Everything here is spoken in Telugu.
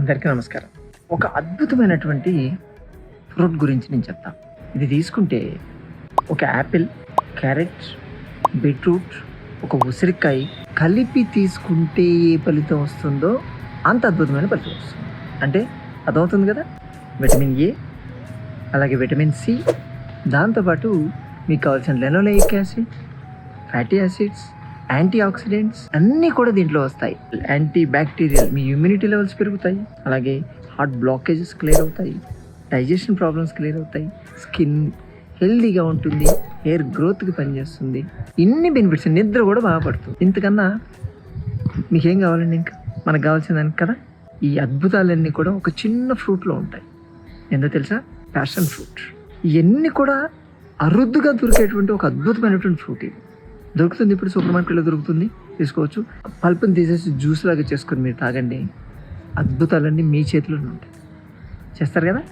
అందరికీ నమస్కారం. ఒక అద్భుతమైనటువంటి ఫ్రూట్ గురించి నేను చెప్తాను ఇది తీసుకుంటే ఒక యాపిల్ క్యారెట్ బీట్రూట్ ఒక ఉసిరికాయ కలిపి తీసుకుంటే ఏ ఫలితం వస్తుందో అంత అద్భుతమైన ఫలితం వస్తుంది. అంటే అర్థమవుతుంది కదా? విటమిన్ ఏ అలాగే విటమిన్ సి. దాంతోపాటు మీకు కావాల్సిన linoleic acid fatty acids antioxidants అన్నీ కూడా దీంట్లో వస్తాయి. యాంటీ బ్యాక్టీరియల్ మీ ఇమ్యూనిటీ లెవెల్స్ పెరుగుతాయి. అలాగే హార్ట్ బ్లాకేజెస్ క్లియర్ అవుతాయి. డైజెషన్ ప్రాబ్లమ్స్ క్లియర్ అవుతాయి. స్కిన్ హెల్దీగా ఉంటుంది. హెయిర్ గ్రోత్కి పనిచేస్తుంది. ఇన్ని బెనిఫిట్స్ నిద్ర కూడా బాగా పడుతుంది. ఇంతకన్నా మీకేం కావాలండి ఇంకా? మనకు కావాల్సిన దానికి కదా? ఈ అద్భుతాలన్నీ కూడా ఒక చిన్న ఫ్రూట్లో ఉంటాయి. ఎందుకు తెలుసా? ప్యాషన్ ఫ్రూట్ ఇవన్నీ కూడా అరుదుగా దొరికేటువంటి ఒక అద్భుతమైనటువంటి ఫ్రూట్ ఇది దొరుకుతుంది. ఇప్పుడు సూపర్ మార్కెట్లో దొరుకుతుంది. తీసుకోవచ్చు. పల్పుని తీసేసి జ్యూస్ లాగా చేసుకొని మీరు తాగండి. అద్భుతాలన్నీ మీ చేతిలోనే ఉంటాయి. చేస్తారు కదా?